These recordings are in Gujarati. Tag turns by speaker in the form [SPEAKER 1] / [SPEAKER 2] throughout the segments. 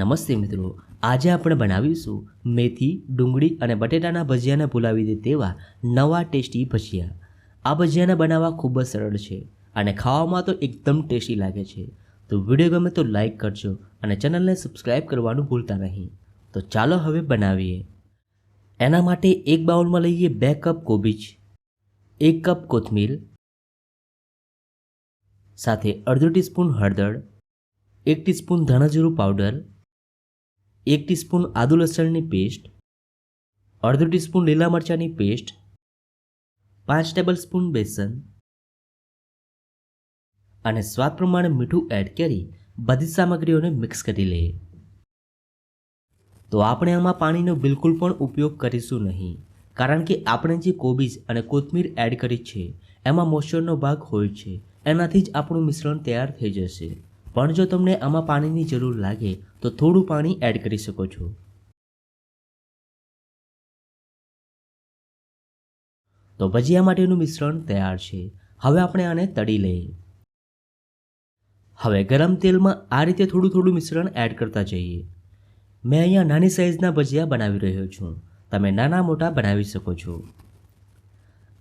[SPEAKER 1] નમસ્તે મિત્રો. આજે આપણે બનાવીશું મેથી, ડુંગળી અને બટેટાના ભજીયાને ભૂલાવી દે તેવા નવા ટેસ્ટી ભજીયા. આ ભજીયાને બનાવવા ખૂબ જ સરળ છે અને ખાવામાં તો એકદમ ટેસ્ટી લાગે છે. તો વીડિયો ગમે તો લાઈક કરજો અને ચેનલને સબસ્ક્રાઈબ કરવાનું ભૂલતા નહીં. તો ચાલો હવે બનાવીએ. એના માટે એક બાઉલમાં લઈએ બે કપ કોબીજ એક કપ કોથમીર. સાથે અડધો ટીસ્પૂન હળદર. એક ટીસ્પૂન ધાણાજીરું પાવડર. એક ટીસ્પૂન આદુ લસણની પેસ્ટ, અડધો ટીસ્પૂન લીલા મરચાંની પેસ્ટ, પાંચ ટેબલ સ્પૂન બેસન અને સ્વાદ પ્રમાણે મીઠું એડ કરી બધી સામગ્રીઓને મિક્સ કરી લઈએ તો આપણે આમાં પાણીનો બિલકુલ પણ ઉપયોગ કરીશું નહીં, કારણ કે આપણે જે કોબીજ અને કોથમીર એડ કરી છે, એમાં મોશ્ચરનો ભાગ હોય છે, એનાથી જ આપણું મિશ્રણ તૈયાર થઈ જશે. પણ જો તમને આમાં પાણીની જરૂર લાગે, તો થોડું પાણી એડ કરી શકો છો. તો ભજીયા માટેનું મિશ્રણ તૈયાર છે. હવે આપણે આને તળી લઈએ. હવે ગરમ તેલમાં આ રીતે થોડું થોડું મિશ્રણ એડ કરતા જઈએ. મેં અહીંયા નાની સાઇઝના ભજીયા બનાવી રહ્યો છું. તમે નાના મોટા બનાવી શકો છો.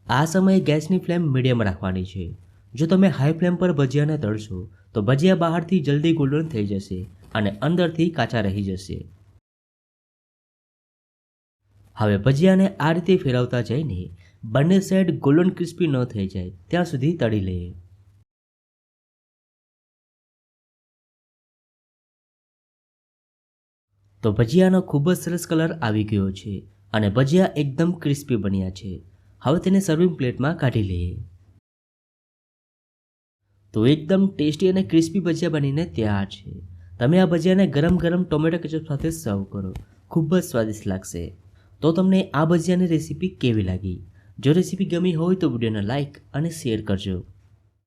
[SPEAKER 1] આ સમયે ગેસની ફ્લેમ મીડિયમ રાખવાની છે. જો તમે હાઈ ફ્લેમ પર ભજીયાને તળશો તો ભજીયા બહારથી જલ્દી ગોલ્ડન થઈ જશે અને અંદરથી કાચા રહી જશે. હવે ભજીયાને આ રીતે ફેરવતા જઈને બંને સાઈડ ગોલ્ડન ક્રિસ્પી ન થઈ જાય, ત્યાં સુધી તળી લઈએ તો ભજીયાનો ખૂબ જ સરસ કલર આવી ગયો છે અને ભજીયા એકદમ ક્રિસ્પી બન્યા છે. હવે તેને સર્વિંગ પ્લેટમાં કાઢી લઈએ તો એકદમ ટેસ્ટી અને ક્રિસ્પી ભજીયા બનીને તૈયાર છે. તમે આ ભજીયાને ગરમ ગરમ ટોમેટો કેચઅપ સાથે સર્વ કરો. ખૂબ જ સ્વાદિષ્ટ લાગશે. તો તમને આ ભજીયાની રેસીપી કેવી લાગી? જો રેસીપી ગમી હોય તો વિડીયોને લાઇક અને શેર કરજો.